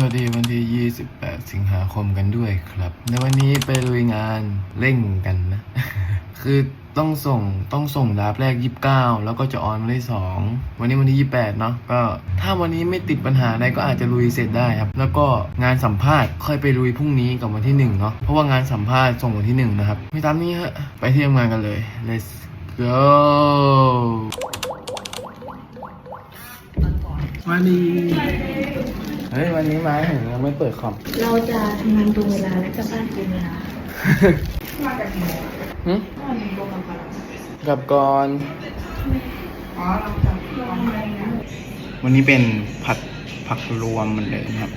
วัสดีวันที่ 28 สิงหาคมกันด้วยครับ ในวันนี้ไปลุยงานเร่งกันนะ คือต้องส่งต้องส่งดาบแรก 29 แล้วก็จะออนวันที่2วันนี้วันที่ 28 เนาะก็ ถ้าวันนี้ไม่ติดปัญหาใดก็อาจจะลุยเสร็จได้ครับ แล้วก็งานสัมภาษณ์ค่อยไปลุยพรุ่งนี้กับวันที่1เนาะเพราะว่างานสัมภาษณ์ส่งวันที่1นะครับไม่ตามนี้ฮะไปเที่ทำงานกันเลย let's go วันนี้ เฮ้ยวันนี้มาเห็นยังไม่เปิดคอม เราจะทำงานตรงเวลาและกลับบ้านตรงเวลามาจากไหนหึวันนี้โปรแกรมอะไรกลับก่อนอ๋อเราจะลองอะไรนะวันนี้เป็นผัดผักรวมเหมือนเดิมครับ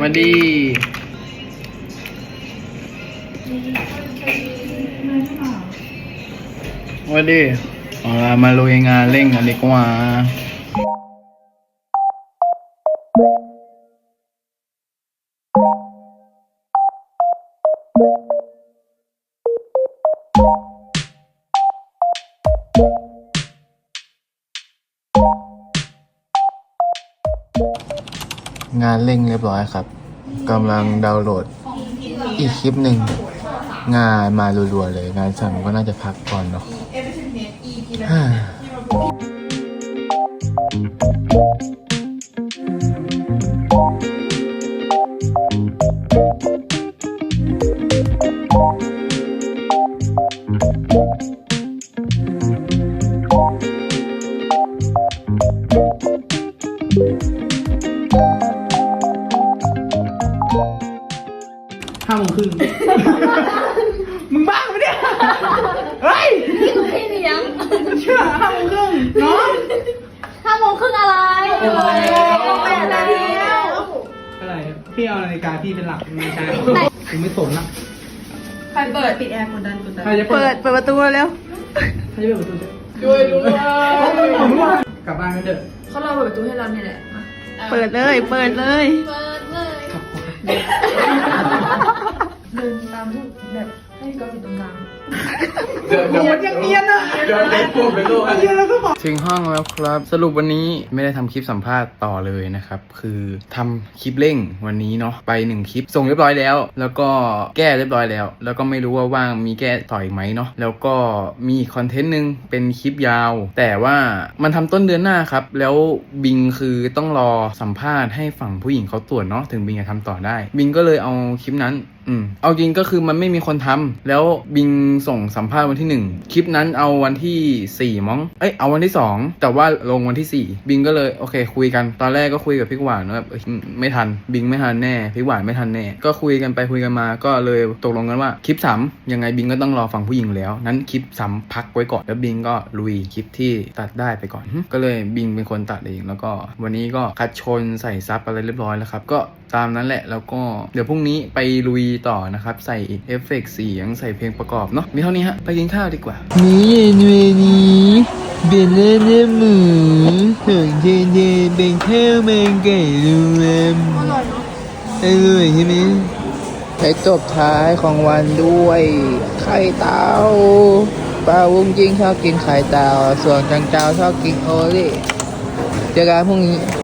วันดีวันดี เอาละมาลุยงานเร่งกันดีกว่า งานเร่งเรียบร้อยครับกำลังดาวน์โหลดอีกคลิปหนึ่งงานมารัวๆเลย งานสั่งก็น่าจะพักก่อนเนาะ ฮ่า แปดนาทีแล้ว อะไร พี่เอานาฬิกาพี่เป็นหลักไม่ใช่ผมไม่สนละใครเปิดปิดแอร์กดดันกดดันใครจะเปิดเปิดประตูเร็วใครจะเปิดประตูช่วยด้วยกลับบ้านกันเถอะเขารอเปิดประตูให้เราเนี่ยแหละมาเปิดเลย เปิดเลย เปิดเลย กลับก่อน โหดยังเนียนอะเดี๋ยวเด็กพวกเป็นโลกเนียนแล้วก็บอกถึงห้องแล้วครับ สรุปวันนี้ไม่ได้ทำคลิปสัมภาษณ์ต่อเลยนะครับ คือทำคลิปเร่งวันนี้เนาะไปหนึ่งคลิปส่งเรียบร้อยแล้ว แล้วก็แก้เรียบร้อยแล้ว แล้วก็ไม่รู้ว่าว่างมีแก้ต่ออีกไหมเนาะแล้วก็มีคอนเทนต์หนึ่งเป็นคลิปยาว แต่ว่ามันทำต้นเดือนหน้าครับ แล้วบิงคือต้องรอสัมภาษณ์ให้ฝั่งผู้หญิงเขาตรวจเนาะถึงบิงจะทำต่อได้ บิงก็เลยเอาคลิปนั้น อืมเอาจริงก็คือมันไม่มีคนทำแล้วบิงส่งสัมภาษณ์วันที่หนึ่งคลิปนั้นเอาวันที่สี่มั้งเอ้ยเอาวันที่สองแต่ว่าลงวันที่สี่บิงก็เลยโอเค คุยกันตอนแรกก็คุยกับพี่หวานว่าแบบไม่ทัน บิงไม่ทันแน่พี่หวานไม่ทันแน่ ก็คุยกันไปคุยกันมาก็เลยตกลงกันว่าคลิปสามยังไงบิงก็ต้องรอฝั่งผู้หญิงแล้ว นั้นคลิปสามพักไว้ก่อนแล้วบิงก็ลุยคลิปที่ตัดได้ไปก่อน ก็เลยบิงเป็นคนตัดเองแล้วก็วันนี้ก็คัดชนใส่ซับอะไรเรียบร้อยแล้วครับก็ ตามนั้นแหละ แล้วก็เดี๋ยวพรุ่งนี้ไปลุยต่อนะครับ ใส่เอฟเฟกต์เสียงใส่เพลงประกอบเนาะมีเท่านี้ฮะ ไปกินข้าวดีกว่า นี่เย็นเวนี้เปลี่ยนเล่นเล่หมูถึงเทนเทนเป็นข้าวแมงไก่รวมอร่อยเนาะอร่อยใช่ไหมไปจบท้ายของวันด้วย ไข่เต่าปลาวุ้งจิ้งชอบกินไข่เต่าส่วนจังเจ้าชอบกินโอเล่เจอกันพรุ่งนี้